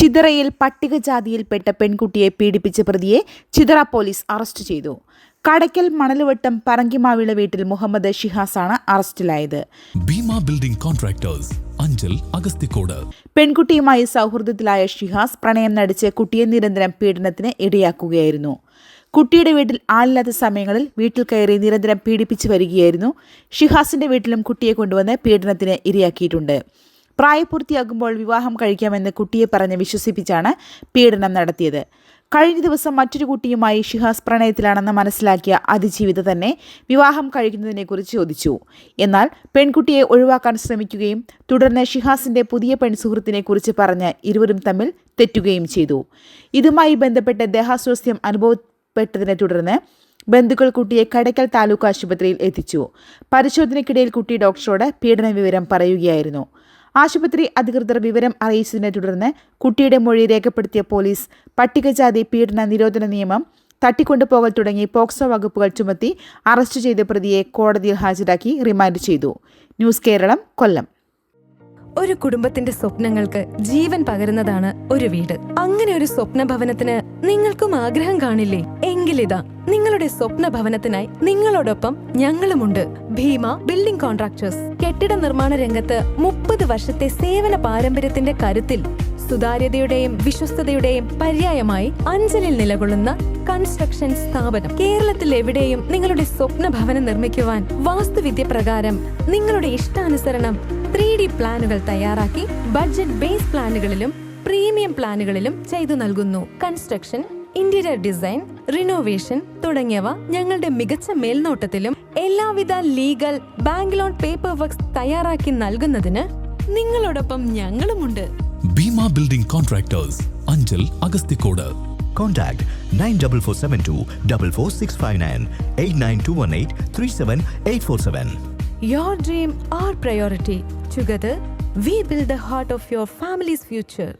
ചിതറയിൽ പട്ടികജാതിയിൽപ്പെട്ട പെൺകുട്ടിയെ പീഡിപ്പിച്ച പ്രതിയെ ചിതറ പോലീസ് അറസ്റ്റ് ചെയ്തു. കടയ്ക്കൽ മണലുവട്ടം പറങ്കിമാവിള വീട്ടിൽ മുഹമ്മദ് ഷിഹാസാണ് അറസ്റ്റിലായത്. Bheema building contractors Anchal Agasthicode. പെൺകുട്ടിയുമായി സൗഹൃദത്തിലായ ഷിഹാസ് പ്രണയം നടിച്ച് കുട്ടിയെ നിരന്തരം പീഡനത്തിന് ഇടയാക്കുകയായിരുന്നു. കുട്ടിയുടെ വീട്ടിൽ ആളില്ലാത്ത സമയങ്ങളിൽ വീട്ടിൽ കയറി നിരന്തരം പീഡിപ്പിച്ചു വരികയായിരുന്നു. ഷിഹാസിന്റെ വീട്ടിലും കുട്ടിയെ കൊണ്ടുവന്ന് പീഡനത്തിന് ഇരയാക്കിയിട്ടുണ്ട്. പ്രായപൂർത്തിയാകുമ്പോൾ വിവാഹം കഴിക്കാമെന്ന് കുട്ടിയെ പറഞ്ഞ് വിശ്വസിപ്പിച്ചാണ് പീഡനം നടത്തിയത്. കഴിഞ്ഞ ദിവസം മറ്റൊരു കുട്ടിയുമായി ഷിഹാസ് പ്രണയത്തിലാണെന്ന് മനസ്സിലാക്കിയ അതിജീവിത തന്നെ വിവാഹം കഴിക്കുന്നതിനെക്കുറിച്ച് ചോദിച്ചു. എന്നാൽ പെൺകുട്ടിയെ ഒഴിവാക്കാൻ ശ്രമിക്കുകയും തുടർന്ന് ഷിഹാസിന്റെ പുതിയ പെൺസുഹൃത്തിനെക്കുറിച്ച് പറഞ്ഞ് ഇരുവരും തമ്മിൽ തെറ്റുകയും ചെയ്തു. ഇതുമായി ബന്ധപ്പെട്ട് ദേഹാസ്വാസ്ഥ്യം അനുഭവപ്പെട്ടതിനെ തുടർന്ന് ബന്ധുക്കൾ കുട്ടിയെ കടയ്ക്കൽ താലൂക്ക് ആശുപത്രിയിൽ എത്തിച്ചു. പരിശോധനയ്ക്കിടയിൽ കുട്ടി ഡോക്ടറോട് പീഡന വിവരം പറയുകയായിരുന്നു. ആശുപത്രി അധികൃതർ വിവരം അറിയിച്ചതിനെ തുടർന്ന് കുട്ടിയുടെ മൊഴി രേഖപ്പെടുത്തിയ പോലീസ് പട്ടികജാതി പീഡന നിരോധന നിയമം തട്ടിക്കൊണ്ടുപോകൽ തുടങ്ങി പോക്സോ വകുപ്പുകൾ ചുമത്തി അറസ്റ്റ് ചെയ്ത പ്രതിയെ കോടതിയിൽ ഹാജരാക്കി റിമാൻഡ് ചെയ്തു. ന്യൂസ് കേരളം കൊല്ലം. ഒരു കുടുംബത്തിന്റെ സ്വപ്നങ്ങൾക്ക് ജീവൻ പകരുന്നതാണ് ഒരു വീട്. അങ്ങനെ ഒരു സ്വപ്ന ഭവനത്തിന് നിങ്ങൾക്കും ആഗ്രഹം കാണില്ലേ? എങ്കിലിതാ നിങ്ങളുടെ സ്വപ്ന ഭവനത്തിനായി നിങ്ങളോടൊപ്പം ഞങ്ങളുമുണ്ട്. Bhima building contractors. കെട്ടിട നിർമ്മാണ രംഗത്ത് മുപ്പത് വർഷത്തെ സേവന പാരമ്പര്യത്തിന്റെ കരുത്തിൽ സുതാര്യതയുടെയും വിശ്വസ്തതയുടെയും പര്യായമായി അഞ്ചലിൽ നിലകൊള്ളുന്ന കൺസ്ട്രക്ഷൻ സ്ഥാപനം. കേരളത്തിൽ എവിടെയും നിങ്ങളുടെ സ്വപ്ന ഭവനം നിർമ്മിക്കുവാൻ വാസ്തുവിദ്യ പ്രകാരം നിങ്ങളുടെ ഇഷ്ടാനുസരണം ത്രീ ഡി പ്ലാനുകൾ തയ്യാറാക്കി ബഡ്ജറ്റ് ബേസ് പ്ലാനുകളിലും പ്രീമിയം പ്ലാനുകളിലും ചെയ്തു നൽകുന്നു. കൺസ്ട്രക്ഷൻ ഇന്റീരിയർ ഡിസൈൻ റിനോവേഷൻ തുടങ്ങിയവ ഞങ്ങളുടെ മികച്ച മേൽനോട്ടത്തിലും എല്ലാവിധ legal bank loan paper works തയ്യാറാക്കി നൽകുന്നതിന് നിങ്ങളോടൊപ്പം ഞങ്ങളുമുണ്ട് Bhima building contractors Anchal Agasthikode Contact 94472 44659 89218 37847. Your dream, our priority. Together, we build the heart of your family's future.